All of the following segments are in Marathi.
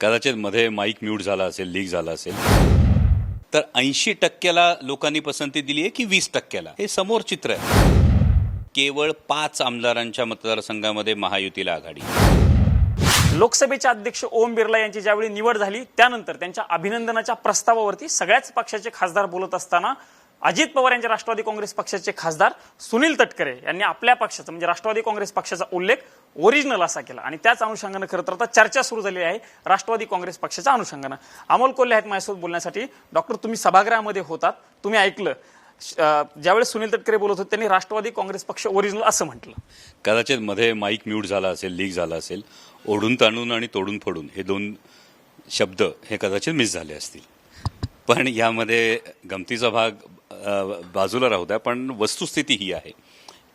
कदाचित मध्ये माईक म्यूट झाला असेल लीक झाला असेल. तर ऐंशी टक्क्याला लोकांनी पसंती दिली आहे की वीस टक्क्याला? हे समोर चित्र आहे. केवळ पाच आमदारांच्या मतदारसंघामध्ये महायुतीला आघाडी. लोकसभेचे अध्यक्ष ओम बिर्ला यांची ज्यावेळी निवड झाली त्यानंतर त्यांच्या अभिनंदनाच्या प्रस्तावावरती सगळ्याच पक्षाचे खासदार बोलत असताना अजित पवार यांच्या राष्ट्रवादी काँग्रेस पक्षाचे खासदार सुनील तटकरे यांनी आपल्या पक्षाचा म्हणजे राष्ट्रवादी काँग्रेस पक्षाचा उल्लेख ओरिजिनल असा केला. आणि त्याच अनुषंगानं खरं तर आता चर्चा सुरू झालेली आहे राष्ट्रवादी काँग्रेस पक्षाच्या अनुषंगानं. अमोल कोल्हे आहेत माझ्यासोबत बोलण्यासाठी. डॉक्टर तुम्ही सभागृहामध्ये होतात. तुम्ही ऐकलं. ज्यावेळेस सुनील तटकरे बोलत होते त्यांनी राष्ट्रवादी काँग्रेस पक्ष ओरिजिनल असं म्हटलं. कदाचित मध्ये माईक म्यूट झाला असेल लीक झाला असेल ओढून ताणून आणि तोडून फोडून हे दोन शब्द हे कदाचित मिस झाले असतील. पण यामध्ये गमतीचा भाग बाजूला राहू द्या पण वस्तुस्थिती ही आहे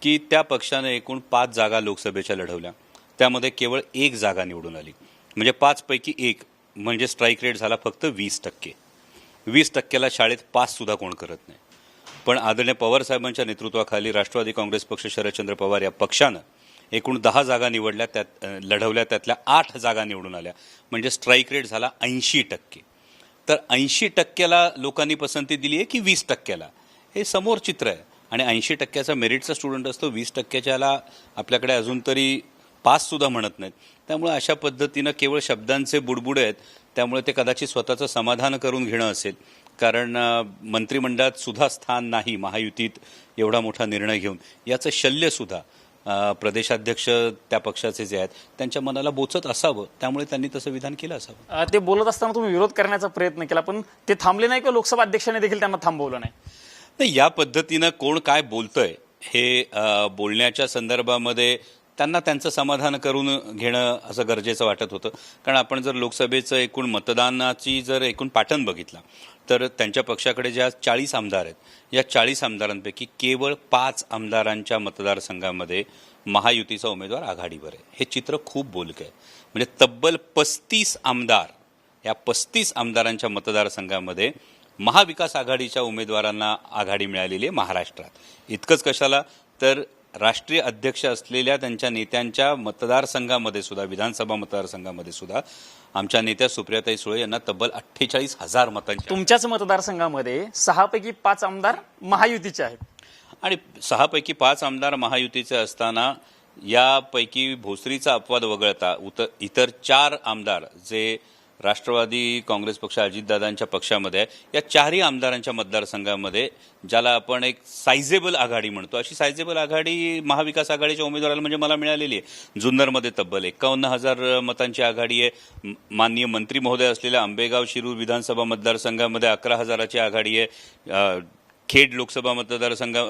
की त्या पक्षाने एकूण पाच जागा लोकसभेच्या लढवल्या. त्यामध्ये केवळ एक जागा निवडून आली. म्हणजे पाचपैकी एक म्हणजे स्ट्राईक रेट झाला फक्त वीस टक्के. वीस टक्क्याला शाळेत पाससुद्धा कोण करत नाही. पण आदरणीय पवार साहेबांच्या नेतृत्वाखाली राष्ट्रवादी काँग्रेस पक्ष शरदचंद्र पवार या पक्षानं एकूण दहा जागा निवडल्या त्यात लढवल्या त्यातल्या आठ जागा निवडून आल्या. म्हणजे स्ट्राईक रेट झाला ऐंशी टक्के. तर ऐंशी टक्क्याला लोकांनी पसंती दिली आहे की वीस टक्क्याला? हे समोर चित्र आहे. आणि ऐंशी टक्क्याचा मेरिटचा स्टुडंट असतो वीस टक्क्याच्याला आपल्याकडे अजून तरी पास सुद्धा म्हणत नाहीत. त्यामुळे अशा पद्धतीनं केवळ शब्दांचे बुडबुड आहेत त्यामुळे ते कदाचित स्वतःचं समाधान करून घेणं असेल. कारण मंत्रिमंडळात सुद्धा स्थान नाही महायुतीत एवढा मोठा निर्णय घेऊन. याचं शल्यसुद्धा प्रदेशाध्यक्ष त्या पक्षाचे जे आहेत त्यांच्या मनाला बोचत असावं. त्यामुळे त्यांनी तसं विधान केलं असावं. ते बोलत असताना तुम्ही विरोध करण्याचा प्रयत्न केला पण ते थांबले नाही किंवा लोकसभा अध्यक्षाने देखील त्यांना थांबवलं नाही. नाही या पद्धतीनं कोण काय बोलतंय हे बोलण्याच्या संदर्भामध्ये त्यांना त्यांचं समाधान करून घेणं असं गरजेचं वाटत होतं. कारण आपण जर लोकसभेचं एकूण मतदानाची जर एकूण पॅटर्न बघितला तर त्यांच्या पक्षाकडे ज्या चाळीस आमदार आहेत या चाळीस आमदारांपैकी केवळ पाच आमदारांच्या मतदारसंघामध्ये महायुतीचा उमेदवार आघाडीवर आहे. हे चित्र खूप बोलकं आहे. म्हणजे तब्बल पस्तीस आमदार या पस्तीस आमदारांच्या मतदारसंघामध्ये महाविकास आघाडीच्या उमेदवारांना आघाडी मिळालेली आहे महाराष्ट्रात. इतकंच कशाला? तर राष्ट्रीय अध्यक्ष असलेल्या त्यांच्या नेत्यांच्या मतदारसंघामध्ये सुद्धा विधानसभा मतदारसंघामध्ये सुद्धा आमच्या नेत्या सुप्रियाताई सुळे यांना तब्बल अठ्ठेचाळीस हजार मतांच्या तुमच्याच मतदारसंघामध्ये सहापैकी पाच आमदार महायुतीचे आहेत. आणि सहापैकी पाच आमदार महायुतीचे असताना यापैकी भोसरीचा अपवाद वगळता उत इतर चार आमदार जे राष्ट्रवादी काँग्रेस पक्ष अजितदादांच्या पक्षामध्ये आहे. या चारही आमदारांच्या मतदारसंघामध्ये ज्याला आपण एक सायझेबल आघाडी म्हणतो. अशी सायझेबल आघाडी महाविकास आघाडीच्या उमेदवाराला म्हणजे मला मिळालेली आहे. जुन्नरमध्ये तब्बल एकावन्न हजार मतांची आघाडी आहे. माननीय मंत्री महोदय असलेल्या आंबेगाव शिरूर विधानसभा मतदारसंघामध्ये अकरा हजाराची आघाडी आहे. खेड लोकसभा मतदारसंघा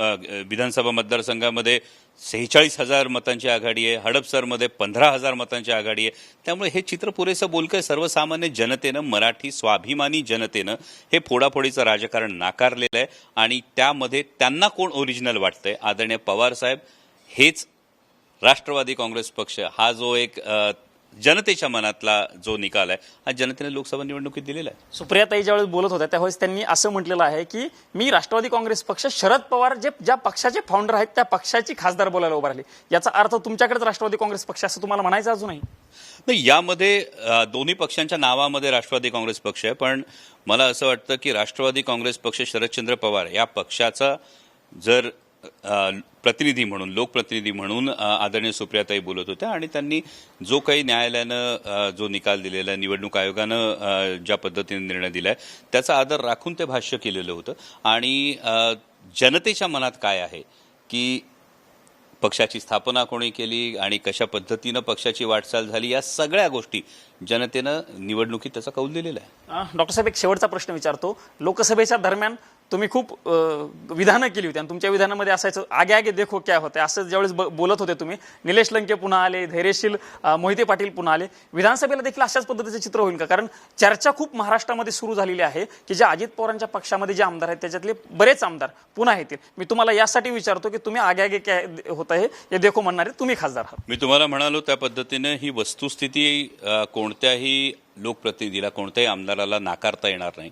विधानसभा मतदारसंघामध्ये सेहेचाळीस हजार मतांची आघाडी आहे हडपसरमध्ये पंधरा हजार मतांची आघाडी आहे. त्यामुळे हे चित्र पुरेसं बोलकं आहे सर्वसामान्य जनतेनं मराठी स्वाभिमानी जनतेनं हे फोडाफोडीचं राजकारण नाकारलेलं आहे आणि त्यामध्ये त्यांना कोण ओरिजिनल वाटतंय? आदरणीय पवार साहेब हेच राष्ट्रवादी काँग्रेस पक्ष हा जो एक जनतेच्या मनातला जो निकाल आहे हा जनतेने लोकसभा निवडणुकीत दिलेला आहे. सुप्रियाताई ज्यावेळेस बोलत होत्या त्यावेळेस त्यांनी असं म्हटलेलं आहे की मी राष्ट्रवादी काँग्रेस पक्ष शरद पवार जे ज्या पक्षाचे फाउंडर आहेत त्या पक्षाची खासदार बोलायला उभा राहिली. याचा अर्थ तुमच्याकडेच राष्ट्रवादी काँग्रेस पक्ष असं तुम्हाला म्हणायचं अजूनही? नाही यामध्ये दोन्ही पक्षांच्या नावामध्ये राष्ट्रवादी काँग्रेस पक्ष आहे पण मला असं वाटतं की राष्ट्रवादी काँग्रेस पक्ष शरदचंद्र पवार या पक्षाचा जर प्रतिनिधी म्हणून लोकप्रतिनिधी म्हणून आदरणीय सुप्रियाताई बोलत होत्या आणि त्यांनी जो काही न्यायालयानं जो निकाल दिलेला आहे निवडणूक आयोगानं ज्या पद्धतीने निर्णय दिलाय त्याचा आदर राखून ते भाष्य केलेलं होतं. आणि जनतेच्या मनात काय आहे की पक्षाची स्थापना कोणी केली आणि कशा पद्धतीनं पक्षाची वाटचाल झाली या सगळ्या गोष्टी जनतेनं निवडणुकीत त्याचा कौल दिलेला आहे. डॉक्टर साहेब एक शेवटचा प्रश्न विचारतो. लोकसभेच्या दरम्यान तुम्ही खूप विधानं केली होती आणि तुमच्या विधानामध्ये असायचं आगे आगे देखो क्या होते असं ज्यावेळेस ब- बोलत होते तुम्ही निलेश लंके पुन्हा आले धैर्यशील मोहिते पाटील पुन्हा आले. विधानसभेला देखील अशाच पद्धतीचं चित्र होईल का? कारण चर्चा खूप महाराष्ट्रामध्ये सुरू झालेली आहे की ज्या अजित पवारांच्या पक्षामध्ये जे आमदार आहेत त्याच्यातले बरेच आमदार पुन्हा येतील. मी तुम्हाला यासाठी विचारतो की तुम्ही आगे आगे काय होत आहे हे देखो म्हणणारे तुम्ही खासदार आहात. मी तुम्हाला म्हणालो त्या पद्धतीनं ही वस्तुस्थिती कोणत्याही लोकप्रतिनिधीला कोणत्याही आमदाराला नाकारता येणार नाही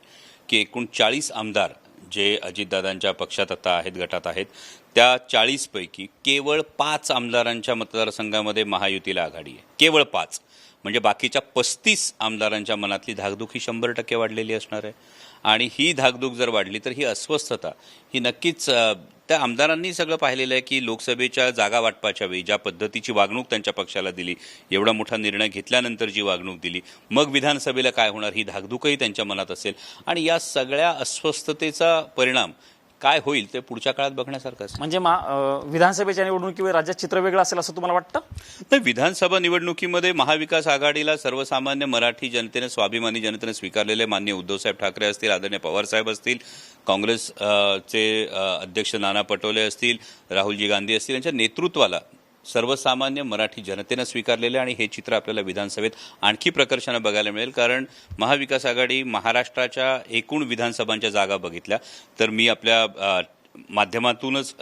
की एकूण चाळीस आमदार जे अजितदादांच्या पक्षात आता आहेत गटात आहेत त्या चाळीसपैकी केवळ पाच आमदारांच्या मतदारसंघामध्ये महायुतीला आघाडी आहे. केवळ पाच. म्हणजे बाकीच्या पस्तीस आमदारांच्या मनातली धाकधुकी शंभर टक्के वाढलेली असणार आहे. आणि ही धाकधूक जर वाढली तर ही अस्वस्थता ही नक्कीच त्या आमदारांनी सगळं पाहिलेलं आहे की लोकसभेच्या जागा वाटपाच्या वेळी ज्या पद्धतीची वागणूक त्यांच्या पक्षाला दिली एवढा मोठा निर्णय घेतल्यानंतर जी वागणूक दिली मग विधानसभेला काय होणार ही धाकधूकही त्यांच्या मनात असेल. आणि या सगळ्या अस्वस्थतेचा परिणाम काय होईल ते पुढच्या काळात बघण्यासारखं असेल म्हणजे मा- विधानसभेच्या निवडणुकीवर राज्यात चित्र वेगळं असेल असं तुम्हाला वाटतं? तर विधानसभा निवडणुकीमध्ये महाविकास आघाडीला सर्वसामान्य मराठी जनतेने स्वाभिमानी जनतेने स्वीकारलेले मान्य उद्धवसाहेब ठाकरे असतील आदरणीय पवारसाहेब असतील काँग्रेस अ, चे अ, अध्यक्ष नाना पटोले असतील राहुलजी गांधी असतील यांच्या नेतृत्वाला सर्वसामान्य मराठी जनतेनं स्वीकारलेले आणि हे चित्र आपल्याला विधानसभेत आणखी प्रकर्षानं बघायला मिळेल. कारण महाविकास आघाडी महाराष्ट्राच्या एकूण विधानसभांच्या जागा बघितल्या. तर मी आपल्या माध्यमातूनच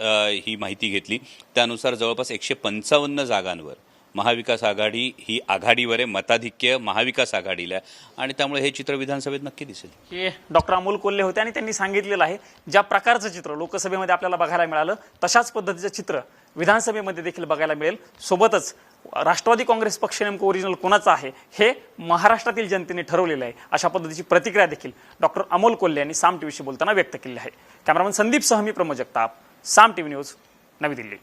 ही माहिती घेतली. त्यानुसार जवळपास एकशे पंचावन्न जागांवर महाविकास आघाडी ही आघाडीवर आहे मताधिक्य महाविकास आघाडीला आणि त्यामुळे हे चित्र विधानसभेत नक्की दिसेल. हे डॉक्टर अमोल कोल्हे होते आणि त्यांनी सांगितलेलं आहे ज्या प्रकारचं चित्र लोकसभेमध्ये आपल्याला बघायला मिळालं तशाच पद्धतीचं चित्र विधानसभेमध्ये देखील बघायला मिळेल. सोबतच राष्ट्रवादी काँग्रेस पक्ष नेमकं ओरिजिनल कोणाचं आहे हे महाराष्ट्रातील जनतेने ठरवलेलं आहे अशा पद्धतीची प्रतिक्रिया देखील डॉक्टर अमोल कोल्हे यांनी साम टीव्हीशी बोलताना व्यक्त केली आहे. Cameraman Sandeep Sahmi Pramod Jagtap Saam TV news नवी दिल्ली.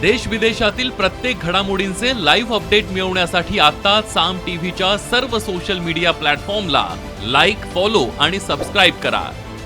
देश विदेशातील प्रत्येक घडामोडींचे लाईव्ह अपडेट मिळवण्यासाठी आता साम टीव्हीच्या सर्व सोशल मीडिया प्लॅटफॉर्मला लाईक फॉलो आणि सबस्क्राईब करा.